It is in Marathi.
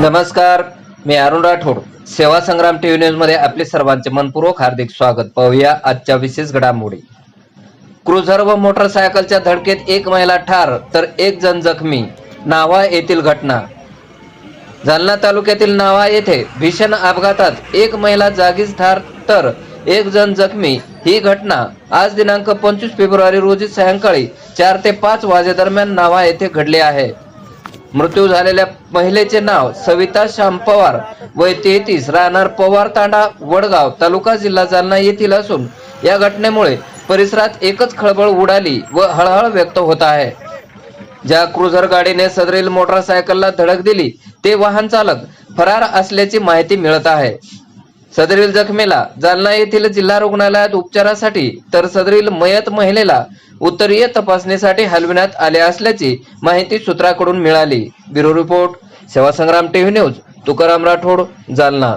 नमस्कार मी अरुण राठोड. सेवा संग्राम टीव्ही न्यूजमध्ये आपले सर्वांचे मनपूर्वक हार्दिक स्वागत. पाहूया आजच्या विशेष घडामोडी. क्रुझर व मोटरसायकलच्या धडकेत एक महिला ठार तर एक जण जखमी. नावा येथील घटना. जालना तालुक्यातील नावा येथे भीषण अपघातात एक महिला जागीच ठार तर एक जण जखमी. ही घटना आज दिनांक पंचवीस फेब्रुवारी रोजी सायंकाळी चार ते पाच वाजेदरम्यान नावा येथे घडली आहे. मृत्यू झालेल्या महिलेचे नाव सविता श्याम पवार वय तेहतीस राहणार पवार तांडा वडगाव तालुका जिल्हा जालना येथील असून या घटनेमुळे परिसरात एकच खळबळ उडाली व हळहळ व्यक्त होत आहे. ज्या क्रुझर गाडीने सदरील मोटरसायकलला धडक दिली ते वाहन चालक फरार असल्याची माहिती मिळत आहे. सदरील जखमीला जालना येथील जिल्हा रुग्णालयात उपचारासाठी तर सदरील मयत महिलेला उत्तरीय तपासणीसाठी हलविण्यात आले असल्याची माहिती सूत्राकडून मिळाली. Bureau report Seva Sangram TV news Tukaram Rathod Jalna.